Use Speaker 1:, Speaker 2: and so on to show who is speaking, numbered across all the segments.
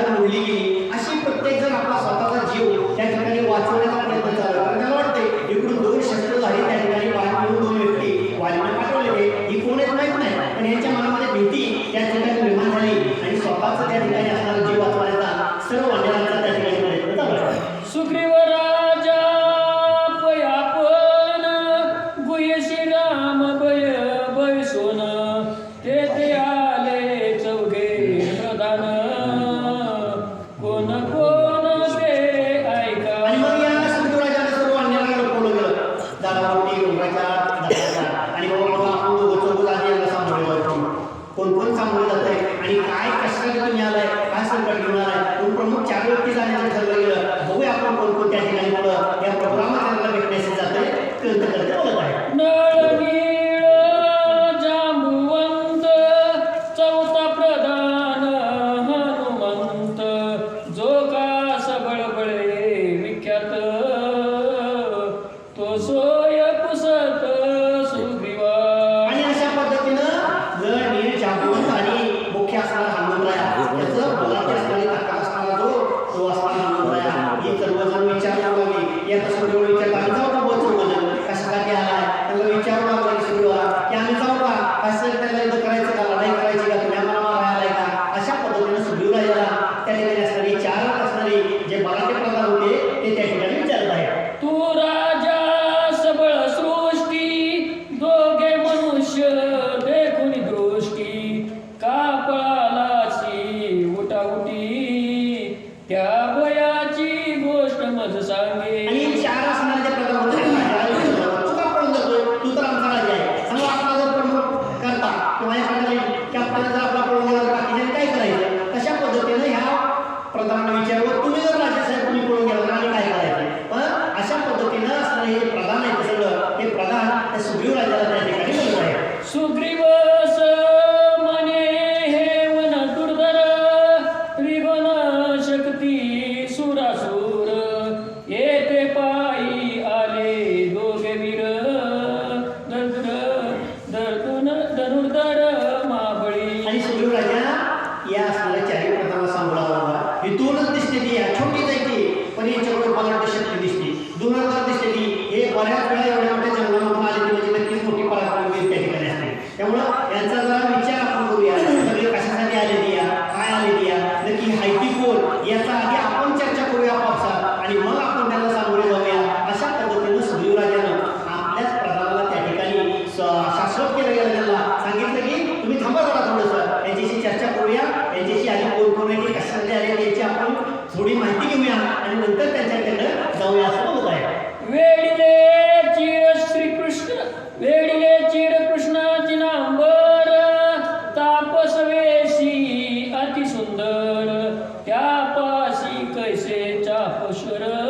Speaker 1: घरात ओढली गेली अशी प्रत्येक जण आपला स्वतःचा जीव त्या ठिकाणी वाचवण्याचा so
Speaker 2: सुग्रीवस मने हे मन दुर्धर त्रिवन शक्ती सुरासूर येते पायी आले दोघे वीर दर्दुर दर्दुन धनुर्धर माबळी.
Speaker 1: आणि सुग्रीवराजा या असणाऱ्या चारी प्रथाला सांभाळा होता ही दोनच दिसते ती छोटी जायची पण ही चक्र बलाढ्य शक्ती दिसते. दोन हजार दिसते ती हे बऱ्याच वेळा एवढ्या मोठ्या जंगलामधून आले म्हणजे नक्कीच मोठी
Speaker 2: should have.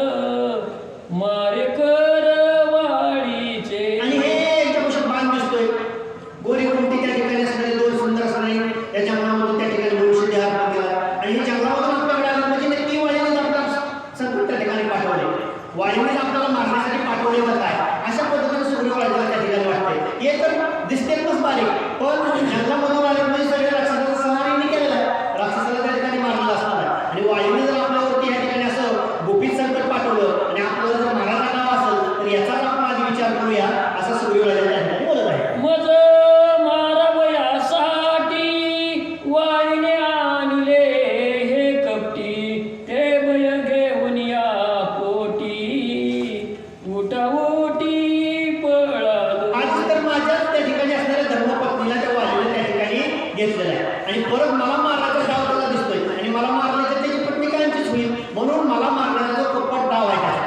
Speaker 2: वाळले आणले हे कपटी ते भय घेऊन या पोटी. उटावोटी पळालो.
Speaker 1: आज तर माझ्याच त्या ठिकाणी असणाऱ्या धर्मपत्नीला त्या वाळलेल्या त्या ठिकाणी घेतलेलं आहे. आणि परत मला मारण्याचा डाव त्याला दिसतोय. आणि मला मारलं तर त्याची पत्नी कायमचीच होईल? म्हणून मला मारण्याचा जो डाव आहे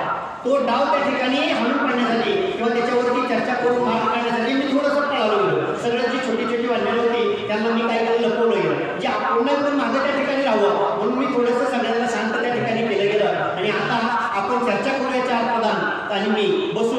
Speaker 1: तो डाव त्या ठिकाणी हाणून पाडण्यासाठी किंवा त्याच्यावरती चर्चा करून मार काढण्यासाठी मी थोडंसं पळालो गेलो. सगळं जी छोटी छोटी वाढलेली होती त्यांना मी काही काही लपवलं येईल जे म्हणजे आपण पण माझं त्या ठिकाणी राहावं. म्हणून मी थोडंसं सगळ्यांना शांत त्या ठिकाणी केलं गेलं. आणि आता आपण चर्चा करूया चार प्रधान आणि मी
Speaker 2: बसू